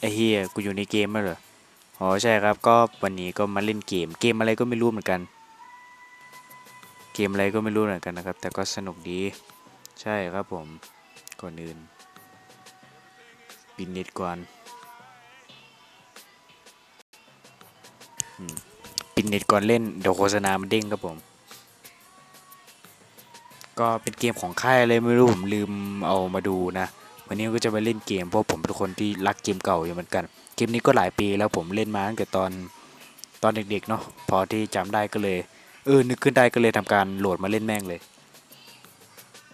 ไอ้เฮียกูอยู่ในเกมมั้เหรอ อ๋อใช่ครับก็วันนี้ก็มาเล่นเกม เกมอะไรก็ไม่รู้เหมือนกัน เกมอะไรก็ไม่รู้เหมือนกันนะครับ แต่ก็สนุกดี ใช่ครับผม ก่อนอื่นปิดเน็ตก่อนอืมปิดเน็ตก่อนเล่นเดี๋ยวโฆษณามันเด้งครับผม ก็เป็นเกมของค่ายอะไรไม่รู้ผมลืมเอามาดูนะ วันนี้ก็จะมาเล่นเกมเพราะผมเป็นคนที่รักเกมเก่าอยู่เหมือนกัน เกมนี้ก็หลายปีแล้วผมเล่นมาตั้งแต่ตอนตอนเด็กๆเนาะพอที่จำได้ก็เลยเออนึกขึ้นได้ก็เลยทำการโหลดมาเล่นแม่งเลย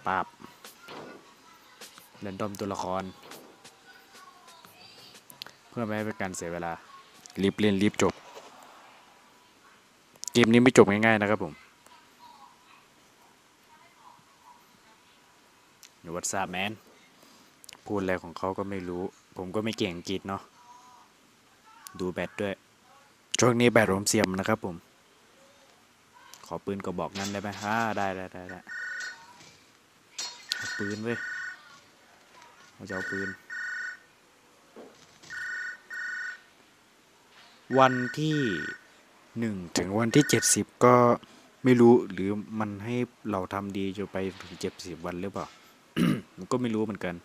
ปาบเรนดอมตัวละคร เพื่อไม่ให้เป็นการเสียเวลารีบเล่นรีบจบ เกมนี้ไม่จบง่ายๆนะครับผมหรือวั s า p แมน พูดอะไรของเขาก็ไม่รู้ ผมก็ไม่เก่งอังกฤษเนาะดูแบตด้วย ช่วงนี้แบตผมเสียมนะครับผม ขอปืนกระบอกนั้นได้ไหมฮ่าได้ได้ได้ได้ปืนเว้ยเราจะเอาปืน วันที่หนึ่งถึงวันที่เจ็ดสิบก็ไม่รู้หรือมันให้เราทำดีจนไปถึงเจ็ดสิบวันหรือเปล่าก็ไม่รู้เหมือนกัน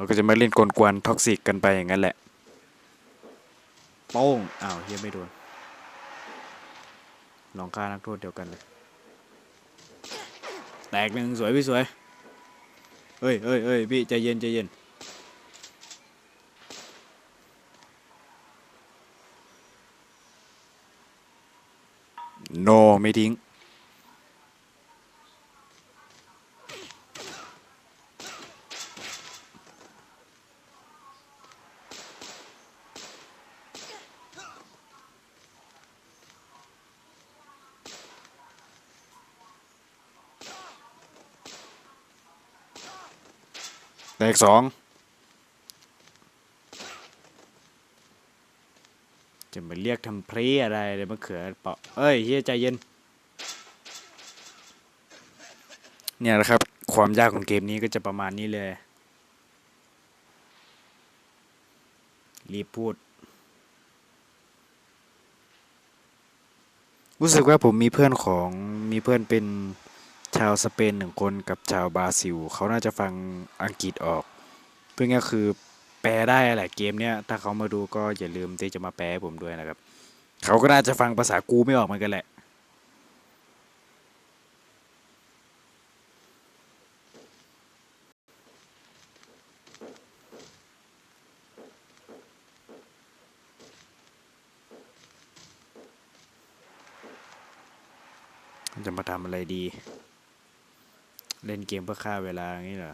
เราก็จะมาเล่นกลกวนท็อกซิกกันไปอย่างนั้นแหละโป้งอ้าวเฮียไม่โดนลองฆ่านักโทษเดียวกันเลย แตกหนึ่งสวยพี่สวยเฮ้ยเฮ้ยเฮ้ยพี่ใจเย็นใจเย็นโนไม่ทิ้ง แตกสองจะมาเรียกทำเพรีอะไรเลยมะเขือเปาะเอ้ยเฮียใจเย็น เนี่ยแหละครับ ความยากของเกมนี้ก็จะประมาณนี้เลย รีบพูด รู้สึกว่าผมมีเพื่อนของมีเพื่อนเป็น ชาวสเปนหนึ่งคนกับชาวบราซิล เขาน่าจะฟังอังกฤษออก เพื่อนก็คือแปลได้แหละเกมเนี้ยถ้าเขามาดูก็อย่าลืมที่จะมาแปลผมด้วยนะครับ เขาก็น่าจะฟังภาษากูไม่ออกเหมือนกันแหละจะมาทำอะไรดี เล่นเกมเพื่อฆ่าเวลาอย่างนี้เหรอ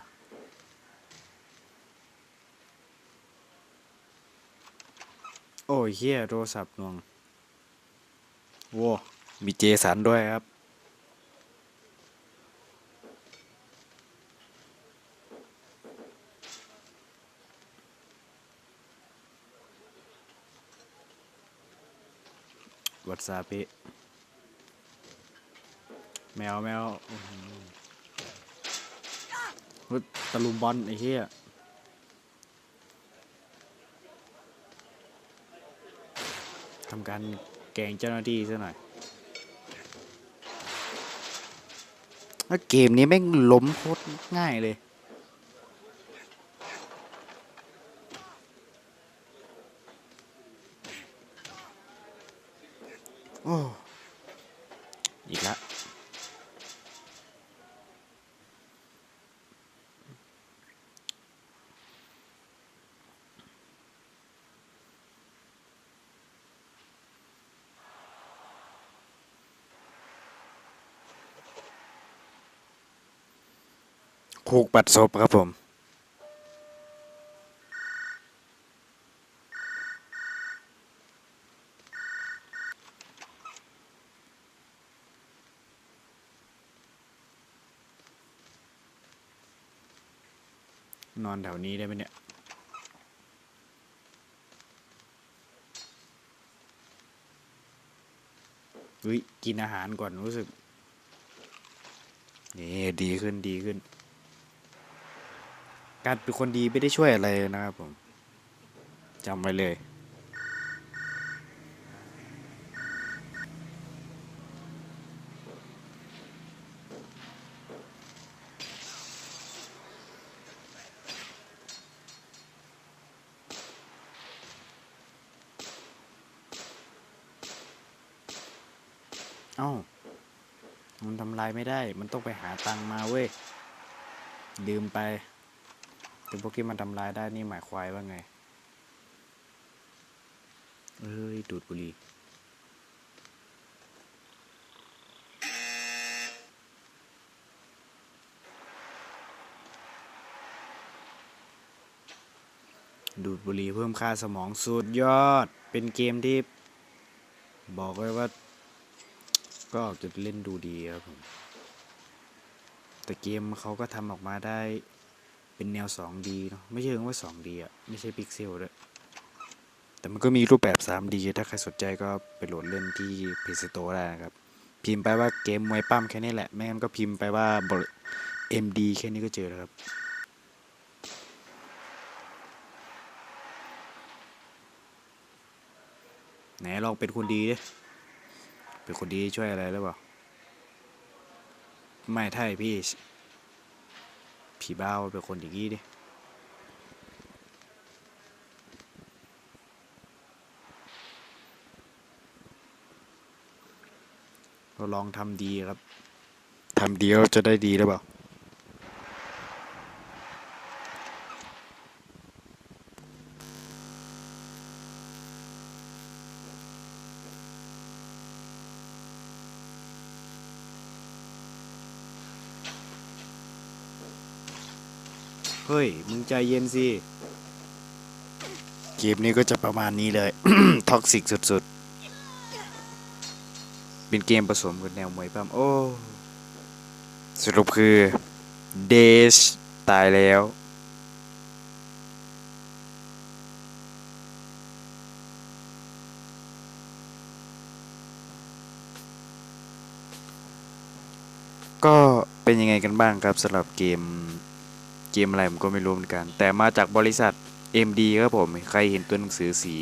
โอ้ยเฮียโทรศัพท์นวงโว้มีเจสันด้วยครับ วัดซาปิแมวแมว ตะลุมบอลไอ้เหี้ยทำการแกงเจ้าหน้าที่ซะหน่อยแล้วเกมนี้แม่งล้มโคตรง่ายเลย โอ้ คูกบัดศพครับผมนอนแถวนี้ได้ไหมเนี่ยเฮ้ยกินอาหารก่อนรู้สึก นี่ ดีขึ้นดีขึ้น การเป็นคนดีไม่ได้ช่วยอะไรนะครับผมจำไว้เลย เอ้า มันทำลายไม่ได้ มันต้องไปหาตังมาเว้ย ลืมไป ถึงพวกที่มันทำลายได้นี่หมายควายว่าไง เอ้ย ดูดบุหรี่ดูดบุหรี่เพิ่มค่าสมองสุดยอด เป็นเกมที่ บอกไว้ว่า ก็ออกจะเล่นดูดีครับผม แต่เกมเขาก็ทำออกมาได้ เป็นแนว 2D เนาะไม่ใช่ว่า 2D อะไม่ใช่พิกเซลด้วยแต่มันก็มีรูปแบบ 3D ถ้าใครสนใจก็ไปโหลดเล่นที่ PS Store ได้นะครับ พิมพ์ไปว่าเกมมวยปั้มแค่นี้แหละ ไม่งั้นก็พิมพ์ไปว่าบริ MD แค่นี้ก็เจอแล้วครับไหนลองเป็นคนดีดิเป็นคนดีช่วยอะไรหรือเปล่า ไม่ใช่พี่ ผีบ้าวเป็นคนอย่างนี้ดิเราลองทำดีครับทำดีเราจะได้ดีหรือเปล่า เฮ้ย มึงใจเย็นสิ เกมนี้ก็จะประมาณนี้เลย ท็อกซิกสุดๆ เป็นเกมผสมกับแนวมวยปั้มโอ้ สรุปคือ เดช ตายแล้ว ก็เป็นยังไงกันบ้างครับสำหรับเกม เกมอะไรผมก็ไม่รู้เหมือนกัน แต่มาจากบริษัท MD ครับผม ใครเห็นตัวหนังสือสี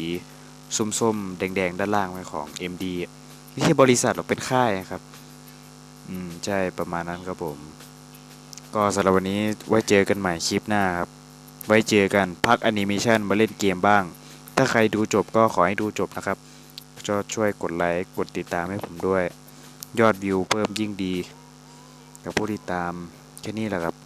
ส้มๆ แดงๆ ด้านล่างไหมของ MD ไม่ใช่บริษัทหรอกเป็นค่ายครับ อืม ใช่ประมาณนั้นครับผม ก็สำหรับวันนี้ไว้เจอกันใหม่คลิปหน้าครับ ไว้เจอกันพักแอนิเมชันมาเล่นเกมบ้าง ถ้าใครดูจบก็ขอให้ดูจบนะครับก็ช่วยกดไลค์กดติดตามให้ผมด้วย ยอดวิวเพิ่มยิ่งดี กับผู้ติดตามแค่นี้แหละครับ